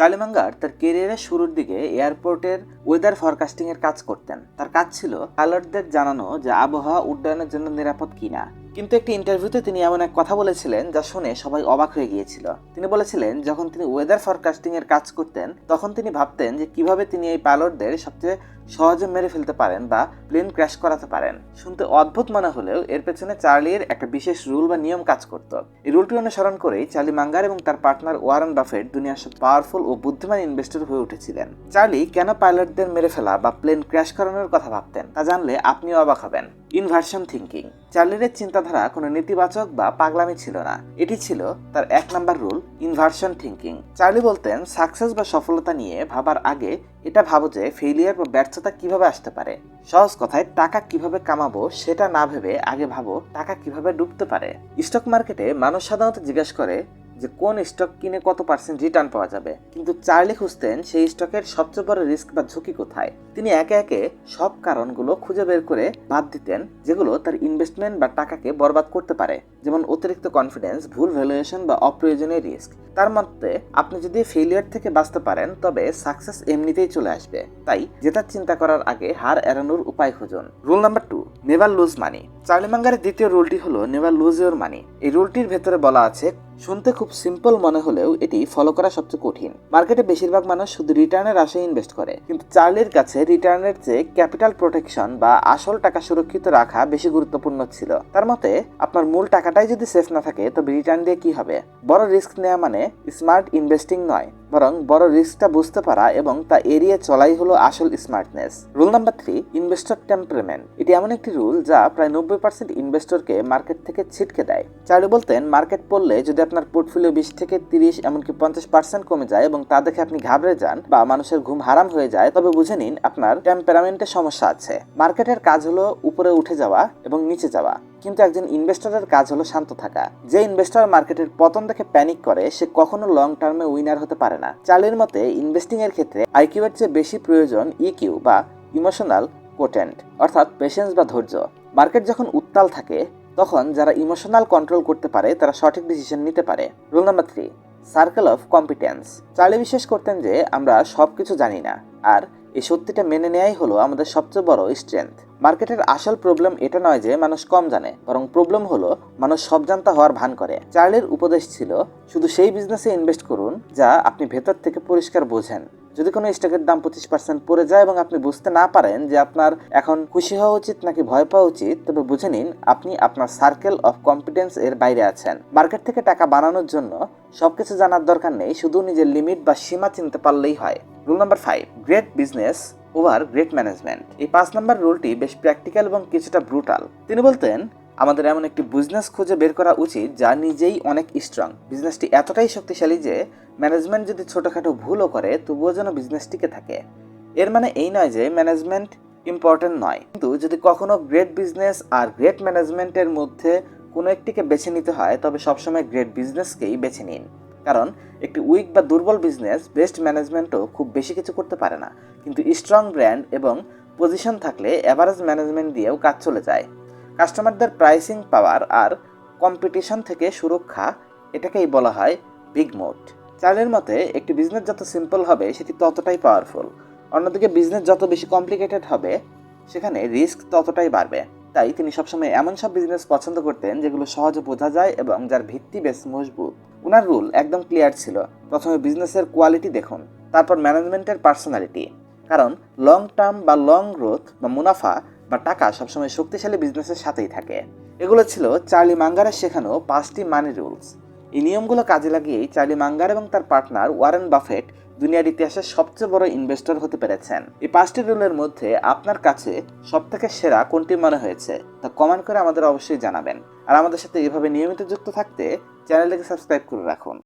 Charlie Munger তার কেরিয়ারের শুরুর দিকে এয়ারপোর্টের ওয়েদার ফরকাস্টিং এর কাজ করতেন। তার কাজ ছিল পাইলটদের জানানো যে আবহাওয়া উড্ডয়নের জন্য নিরাপদ কিনা। কিন্তু একটি ইন্টারভিউতে তিনি এমন এক কথা বলেছিলেন যা শুনে সবাই অবাক হয়ে গিয়েছিল। তিনি বলেছিলেন, যখন তিনি ওয়েদার ফরকাস্টিং এর কাজ করতেন, তখন তিনি ভাবতেন যে কীভাবে তিনি এই পাইলটদের সবচেয়ে সহজে মেরে ফেলতে পারেন বা প্লেন ক্র্যাশ করাতে পারেন। শুনতে অদ্ভুত মনে হলেও এর পেছনে চার্লির একটা বিশেষ রুল বা নিয়ম কাজ করত। এই রুলটি অনুসরণ করেই চার্লি মাঙ্গার এবং তার পার্টনার ওয়ারেন বাফেট দুনিয়ার সব পাওয়ারফুল ও বুদ্ধিমান ইনভেস্টর হয়ে উঠেছিলেন। চার্লি কেন পাইলটদের মেরে ফেলা বা প্লেন ক্র্যাশ করানোর কথা ভাবতেন, তা জানলে আপনিও অবাক হবেন। ইনভার্সন থিঙ্কিং চার্লির চিন্তাধারা কোনো নেতিবাচক বা পাগলামি ছিল না। এটি ছিল তার এক নম্বর রুল, ইনভার্সন থিঙ্কিং চার্লি বলতেন, সাকসেস বা সফলতা নিয়ে ভাবার আগে এটা ভাবো যে ফেলিয়ার বা ব্যর্থতা কীভাবে আসতে পারে। সহজ কথায়, টাকা কীভাবে কামাবো সেটা না ভেবে আগে ভাবো টাকা কীভাবে ডুবতে পারে। স্টক মার্কেটে মানুষ সাধারণত জিজ্ঞাসা করে যে কোন স্টক কিনে কত পার্সেন্ট রিটার্ন পাওয়া যাবে। কিন্তু চার্লি খুঁজতেন সেই স্টকের সবচেয়ে বড় রিস্ক বা ঝুঁকি কোথায়? তিনি একে একে সব কারণগুলো খুঁজে বের করে বাদ দিতেন, যেগুলো তার ইনভেস্টমেন্ট বা টাকাকে বরবাদ করতে পারে। যেমন অতিরিক্ত কনফিডেন্স ভুল ভ্যালুয়েশন বা অপ্রয়োজনীয় রিস্ক তার মধ্যে আপনি যদি ফেলিয়ার থেকে বাঁচতে পারেন, তবে সাকসেস এমনিতেই চলে আসবে। তাই জেতার চিন্তা করার আগে হার এড়ানোর উপায় খুঁজুন। Rule number two never lose money Charlie মাঙ্গারের দ্বিতীয় রুলটি হলো নেভার লুজ ইউর মানি এই রুলটির ভেতরে বলা আছে, শুনতে খুব সিম্পল মনে হলেও এটি ফলো করা সবচেয়ে কঠিন। মার্কেটে বেশিরভাগ মানুষ শুধু রিটার্নের আশায় ইনভেস্ট করে। কিন্তু চার্লির কাছে রিটার্নের চেয়ে ক্যাপিটাল প্রোটেকশন বা আসল টাকা সুরক্ষিত রাখা বেশি গুরুত্বপূর্ণ ছিল। তার মতে, আপনার মূল টাকাটাই যদি সেফ না থাকে তবে রিটার্ন দিয়ে কি হবে? বড় রিস্ক নেওয়া মানে স্মার্ট ইনভেস্টিং নয়, বরং বড় রিস্কটা বুঝতে পারা এবং তা এড়িয়ে চলাই হলো আসল smartness rule number three investor temperament এটি এমন একটি রুল যা প্রায় নব্বই পার্সেন্ট ইনভেস্টরকে মার্কেট থেকে ছিটকে দেয়। চার্লি বলতেন মার্কেট পড়লে যদি আপনার পোর্টফোলিও বিশ থেকে তিরিশ, এমনকি পঞ্চাশ পার্সেন্ট কমে যায় এবং তা দেখে আপনি ঘাবড়ে যান বা মানুষের ঘুম হারাম হয়ে যায়, তবে বুঝে নিন আপনার টেম্পারামেন্টের সমস্যা আছে। মার্কেটের কাজ হলো উপরে উঠে যাওয়া এবং নিচে যাওয়া। কিন্তু একজন ইনভেস্টরের কাজ হলো শান্ত থাকা। যে ইনভেস্টর মার্কেটের পতন দেখে প্যানিক করে, সে কখনো লং টার্মে উইনার হতে পারে না। চার্লির মতে ইনভেস্টিং এর ক্ষেত্রে আইকিউ এর চেয়ে বেশি প্রয়োজন ইকিউ বা ইমোশনাল কোটেন্ট অর্থাৎ পেশেন্স বা ধৈর্য। মার্কেট যখন উত্তাল থাকে, তখন যারা ইমোশনাল কন্ট্রোল করতে পারে, তারা সঠিক ডিসিশন নিতে পারে। Rule number three circle of competence Charlie বিশ্বাস করতেন যে আমরা সব কিছু জানি না, আর এই সত্যিটা মেনে নেয়াই হলো আমাদের সবচেয়ে বড় স্ট্রেংথ মার্কেটের আসল প্রবলেম এটা নয় যে মানুষ কম জানে, বরং প্রবলেম হলো মানুষ সব জানতা হওয়ার ভান করে। চার্লির উপদেশ ছিল, শুধু সেই বিজনেসে ইনভেস্ট করুন যা আপনি ভেতর থেকে পরিষ্কার বোঝেন। যদি কোনো স্টকের দাম পঁচিশ পার্সেন্ট পড়ে যায় এবং আপনি বুঝতে না পারেন যে আপনার এখন খুশি হওয়া উচিত নাকি ভয় পাওয়া উচিত, তবে বুঝে নিন আপনি আপনার সার্কেল অফ কম্পিটেন্স এর বাইরে আছেন। মার্কেট থেকে টাকা বানানোর জন্য সবকিছু জানার দরকার নেই, শুধু নিজের লিমিট বা সীমা চিনতে পারলেই হয়। Rule number five great business over great management এই পাঁচ নাম্বার রুলটি বেশ প্র্যাকটিক্যাল এবং কিছুটা ব্রুটাল তিনি বলতেন, আমাদের এমন একটি বিজনেস খুঁজে বের করা উচিত যা নিজেই অনেক স্ট্রং বিজনেসটি এতটাই শক্তিশালী যে ম্যানেজমেন্ট যদি ছোটোখাটো ভুলও করে, তবুও যেন বিজনেস টিকে থাকে। এর মানে এই নয় যে ম্যানেজমেন্ট ইম্পর্টেন্ট নয়। কিন্তু যদি কখনো গ্রেট বিজনেস আর গ্রেট ম্যানেজমেন্টের মধ্যে কোনো একটিকে বেছে নিতে হয়, তবে সবসময় গ্রেট বিজনেসকেই বেছে নিন। কারণ একটি উইক বা দুর্বল বিজনেস বেস্ট ম্যানেজমেন্টও খুব বেশি কিছু করতে পারে না। কিন্তু স্ট্রং ব্র্যান্ড এবং পজিশন থাকলে অ্যাভারেজ ম্যানেজমেন্ট দিয়েও কাজ চলে যায়। কাস্টমারদের প্রাইসিং পাওয়ার আর কম্পিটিশন থেকে সুরক্ষা, এটাকেই বলা হয় বিগ মোট চার্লের মতে, একটি বিজনেস যত সিম্পল হবে, সেটি ততটাই পাওয়ারফুল অন্যদিকে বিজনেস যত বেশি কমপ্লিকেটেড হবে, সেখানে রিস্ক ততটাই বাড়বে। তাই তিনি সবসময় এমন সব বিজনেস পছন্দ করতেন যেগুলো সহজে বোঝা যায় এবং যার ভিত্তি বেশ মজবুত। ওনার রুল একদম ক্লিয়ার ছিল। প্রথমে বিজনেসের কোয়ালিটি দেখুন, তারপর ম্যানেজমেন্টের পার্সোনালিটি। কারণ লং টার্ম বা লং গ্রোথ বা মুনাফা বা টাকা সবসময় শক্তিশালী বিজনেসের সাথেই থাকে। এগুলো ছিল চার্লি মাঙ্গারের শেখানো পাঁচটি মানি রুলস এই নিয়মগুলো কাজে লাগিয়েই চার্লি মাঙ্গার এবং তার পার্টনার ওয়ারেন বাফেট দুনিয়ার ইতিহাসের সবচেয়ে বড় ইনভেস্টর হতে পেরেছেন। এই পাঁচটি রুলের মধ্যে আপনার কাছে সব থেকে সেরা কোনটি মনে হয়েছে তা কমেন্ট করে আমাদের অবশ্যই জানাবেন। আর আমাদের সাথে এভাবে নিয়মিত যুক্ত থাকতে চ্যানেলটিকে সাবস্ক্রাইব করে রাখুন।